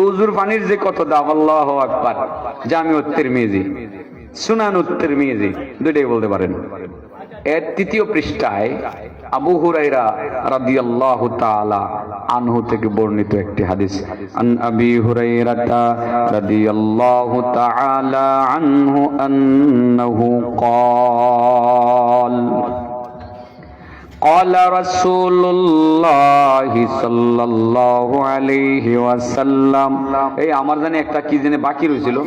উজুর পানির যে কত দাম, আল্লাহ আকবার। জামি উত্তর মেজি সুনান উত্তর মেজি দুইটাই বলতে পারেন। এর তৃতীয় পৃষ্ঠায় আবু হুরাইরা রাদিয়াল্লাহু তাআলা আনহু থেকে বর্ণিত একটি হাদিস। আন আবি হুরাইরাতা রাদিয়াল্লাহু তাআলা আনহু আন্নাহু ক্বাল قال رسول الله صلى الله عليه وسلم এই আমার জানি একটা কি জানি বাকি রইছিল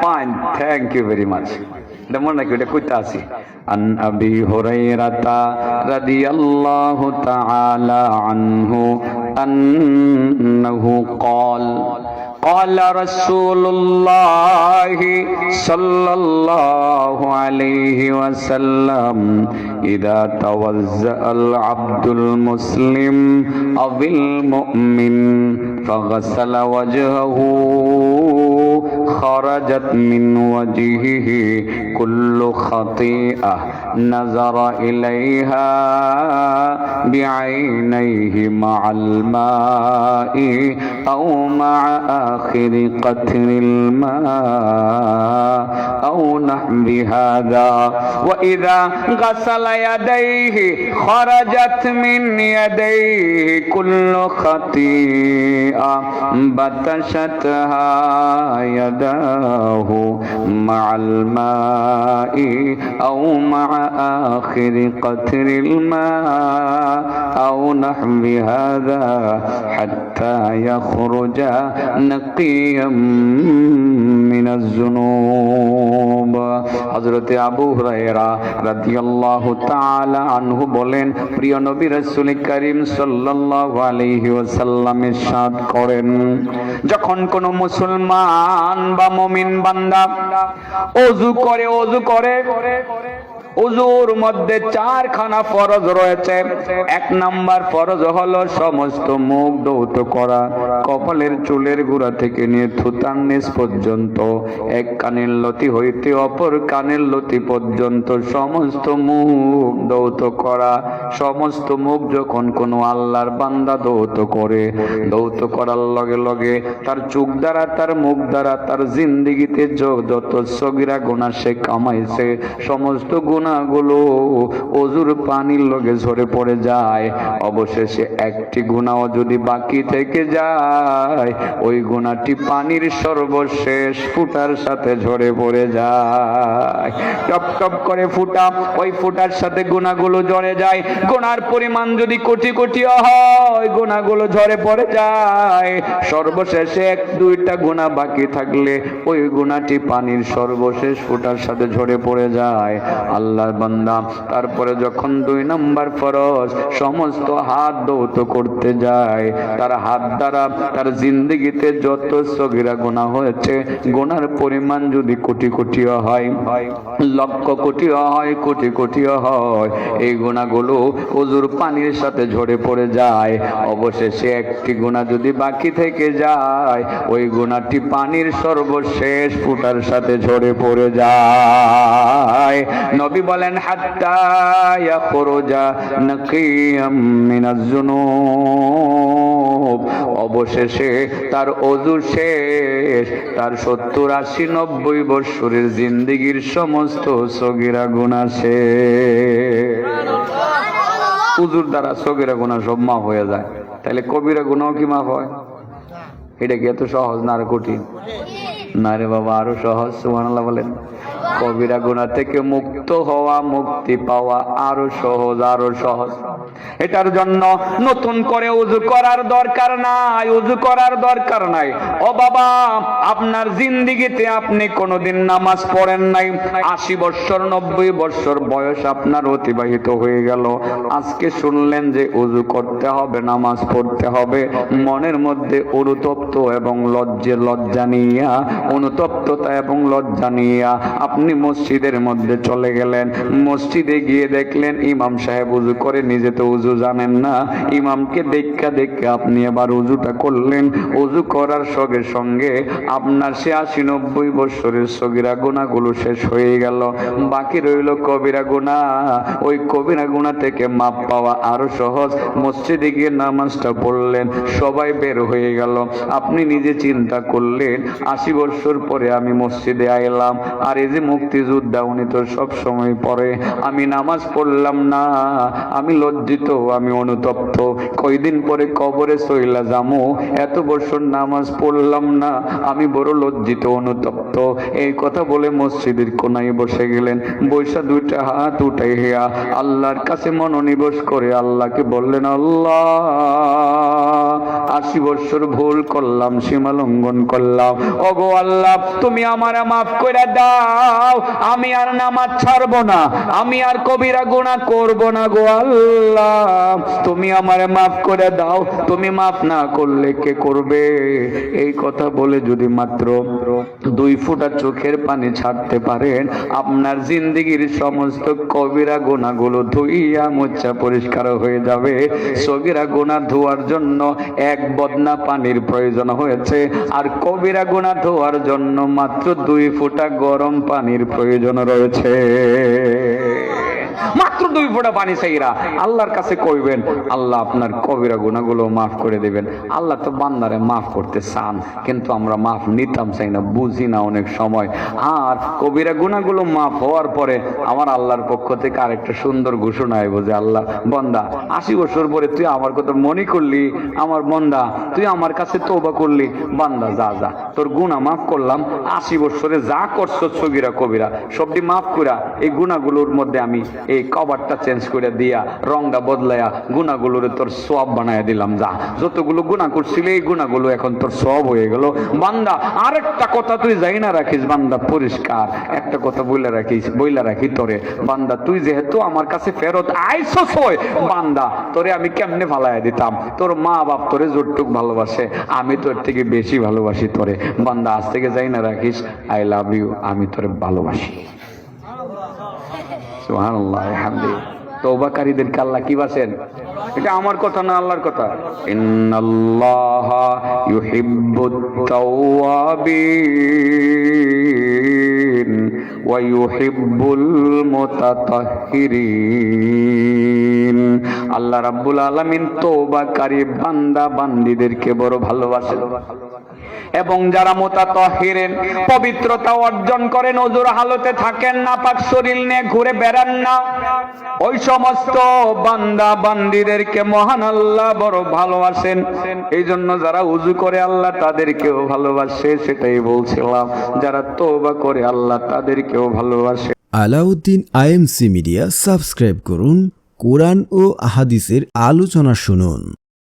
fine thank you very much এটা মনে নাকি ওটা কইতে আছি আন আবি হুরাইরাতা রাদিয়াল্লাহু তাআলা আনহু আন্নাহু قال قال رسول الله صلى الله عليه وسلم إذا توزأ العبد المسلم أو المؤمن فغسل وجهه خرجت من وجهه كل خطيئة نظر إليها بعينيه مع الماء أو مع آخر قطر الماء أو نحو هذا. وإذا غسل يديه خرجت من يديه كل خطيئة بتشتها يداه مع الماء أو مع آخر قطر الماء أو نحو هذا حتى يخرج نقيا من الذنوب হযরত আবু হুরায়রা রাদিয়াল্লাহু তাআলা আনহু বলেন প্রিয় নবী রাসূল করিম সাল্লাল্লাহু আলাইহি ওয়াসাল্লাম ইরশাদ করেন যখন কোন মুসলমান বা মুমিন বান্দা ওযু করে ওযু করে উজুর মধ্যে চারখানা ফরজ রয়েছে। এক নাম্বার ফরজ হলো সমস্ত মুখ দৌত করা, কপালের চুলের গোড়া থেকে নিয়ে থুতার নিচ পর্যন্ত, এক কানের লতি হইতে অপর কানের লতি পর্যন্ত সমস্ত মুখ দৌত করা, সমস্ত মুখ যখন কোনো আল্লাহর বান্দা দৌত করে দৌত করার লগে লগে তার চোখ দ্বারা, তার মুখ দ্বারা, তার জিন্দিগিতে যত সগিরা গুণা সে কামাইছে, সমস্ত গুণাগুলো অজুর পানির লগে ঝরে পড়ে যায়। অবশেষে একটি গুণাও যদি বাকি থেকে যায়, ওই গুণাটি পানির সর্বশেষ ফুটার সাথে ঝরে পড়ে যায়। টপ টপ করে ফুটা, ওই ফুটার সাথে গুণাগুলো ঝরে যায়। গুণার পরিমাণ যদি কোটি কোটি হয়, গুণাগুলো ঝরে পড়ে যায়। সর্বশেষে এক, দুইটা গুণা বাকি থাকলে ওই গুণাটি পানির সর্বশেষ ফুটার সাথে ঝরে পড়ে যায়। আল্লাহর বান্দা। তারপরে যখন দুই নম্বর ফরজ সমস্ত হাত দৌত করতে যায়, তার হাত দ্বারা তার জিন্দগিতে যত সগিরা গুণা হয়েছে গুণার পরিমাণ যদি কোটি কোটিও হয়, লক্ষ কোটিও হয়, কোটি কোটিও হয়, এই গুণাগুলো উজুর পানির সাথে ঝরে পড়ে যায়। অবশেষে একটি গুণা যদি বাকি থেকে যায়, ওই গুণাটি পানির সর্বশেষ ফুটার সাথে ঝরে পড়ে যায়। নবী বলেন অবশেষে তার অজু শেষ, তার সত্তর আশি নব্বই বৎসরের জিন্দিগির সমস্ত সগিরা গুণা শেষ। উজুর দ্বারা সগিরা গুণা সব মাফ হয়ে যায়। তাহলে কবিরা গুণাও কি মাফ হয়? এটা কি এত সহজ না আর কঠিন? না রে বাবা, আরও সহজ, সুবহানাল্লাহ বলেন। কবিরা গুণা থেকে মুক্ত হওয়া মুক্তি পাওয়া আরও সহজ আরও সহজ। এটার জন্য নতুন করে উজু করার দরকার নাই উজু করার দরকার নাই। ও বাবা, আপনার জিন্দিগিতে আপনি কোনোদিন নামাজ পড়েন নাই, আশি বৎসর নব্বই বৎসর বয়স আপনার অতিবাহিত হয়ে গেল। আজকে শুনলেন যে উজু করতে হবে, নামাজ পড়তে হবে, মনের মধ্যে অনুতপ্ত এবং লজ্জে লজ্জা নিয়া, অনুতপ্ততা এবং লজ্জা নিয়া আপনি আপনি মসজিদের মধ্যে চলে গেলেন। মসজিদে গিয়ে দেখলেন ইমাম সাহেব উজু করে নিজে তো উজু জানেন না। ইমামকে দেখা দেখে আপনি এবার উজুটা করলেন। উজু করার সঙ্গে সঙ্গে আপনার সে আশি নব্বই বছরের সগিরা গুণাগুলো শেষ হয়ে গেল। বাকি রইল কবিরা গুণা। ওই কবিরা গুণা থেকে মাপ পাওয়া আরও সহজ। মসজিদে গিয়ে নামাজটা পড়লেন, সবাই বের হয়ে গেল। আপনি নিজে চিন্তা করলেন, আশি বছর পরে আমি মসজিদে আইলাম। আর এই যে মুক্তিযোদ্ধা, উনি তো সব সময় পরে। আমি নামাজ পড়লাম না। আমি লজ্জিত আমি অনুতপ্ত। কয়দিন পরে কবরে সইলা যামু। এত বছর নামাজ পড়লাম না। আমি বড় লজ্জিত, অনুতপ্ত। এই কথা বলে মসজিদের কোনায় বসে গেলেন। বৈশা দুইটা হাত উঠাই হেয়া আল্লাহর কাছে মনোনিবেশ করে আল্লাহকে বললেন, আল্লাহ আশি বছর ভুল করলাম, সীমা লঙ্ঘন করলাম। ওগো আল্লাহ, তুমি আমারে মাফ করে দাও। আমি আর নামাজ ছাড়বো না, আমি আর কবিরা গুণা করব না গো আল্লাহ। তুমি আমারে মাফ করে দাও, তুমি মাফ না করলে কে করবে? এই কথা বলে যদি মাত্র দুই ফুটা চোখের পানি ছাড়তে পারেন, আপনার জিন্দিগির সমস্ত কবিরা গুণাগুলো ধুইয়া মোচ্ছা পরিষ্কার হয়ে যাবে। সগিরা গুণা ধোয়ার জন্য এক বদনা পানির প্রয়োজন হয়েছে। আর কবিরা গুণা ধোয়ার জন্য মাত্র দুই ফুটা গরম পানির প্রয়োজন রয়েছে। মাত্র দুই ফোঁটা পানি চাইরা আল্লাহর কাছে কইবেন, আল্লাহ, আপনার কবিরা গুণাগুলো মাফ করে দেবেন। আল্লাহ তো বান্দারে মাফ করতে চান, কিন্তু আমরা মাফ নিতাম চাই না, বুঝি না অনেক সময়। আর কবিরা গুণাগুলো মাফ হওয়ার পরে আমার আল্লাহর পক্ষ থেকে আরেকটা সুন্দর ঘোষণা আইব যে, আল্লাহ, বন্দা, আশি বছর পরে তুই আমার কথা মনে করলি, আমার বন্দা, তুই আমার কাছে তোবা করলি। বান্দা, যা যা, তোর গুণা মাফ করলাম, আশি বছরে যা করছ ছবিরা, কবিরা, সবটি মাফ করা এই গুণাগুলোর মধ্যে আমি এই কভারটা চেঞ্জ করে দিয়া, রংটা বদলাইয়া গুণাগুলোরে তোর সব বানাইয়া দিলাম, যা। যতগুলো গুণা করছিলে, এই গুণাগুলো এখন তোর সব হয়ে গেল। বান্দা, আরেকটা কথা তুই যাই না রাখিস, বান্দা, পরিষ্কার। একটা কথা বইলা রাখিস, বইলা রাখি তোরে। বান্দা, তুই যেহেতু আমার কাছে ফেরত আইসস হয় বান্দা, তোরে আমি কেমনে ফালাইয়া দিতাম? তোর মা বাপ তোরে জোরটুক ভালোবাসে, আমি তোর থেকে বেশি ভালোবাসি তোরে। বান্দা, আজ থেকে যাই না রাখিস আই লাভ ইউ আমি তোরে ভালোবাসি। তওবাকারীদেরকে আল্লাহ কি বাসেন? এটা আমার কথা না আল্লাহর কথা? আল্লাহ রাব্বুল আলামিন তওবাকারী বান্দা বান্দীদেরকে বড় ভালোবাসেন। এবং যারা মোতাতহিরেন, পবিত্রতা অর্জন করেন ওজোর হালতে থাকেন না, পাক শরীর নিয়ে ঘুরে বেড়ান না। ওই সমস্ত বান্দা বান্দিদেরকে মহান আল্লাহ বড় ভালোবাসেন। এই জন্য যারা উজু করে আল্লাহ তাদেরকেও ভালোবাসে, সেটাই বলছিলাম। যারা তোবা করে আল্লাহ তাদেরকেও ভালোবাসে। আলাউদ্দিন আইএমসি মিডিয়া সাবস্ক্রাইব করুন, কোরআন ও আহাদিসের আলোচনা শুনুন।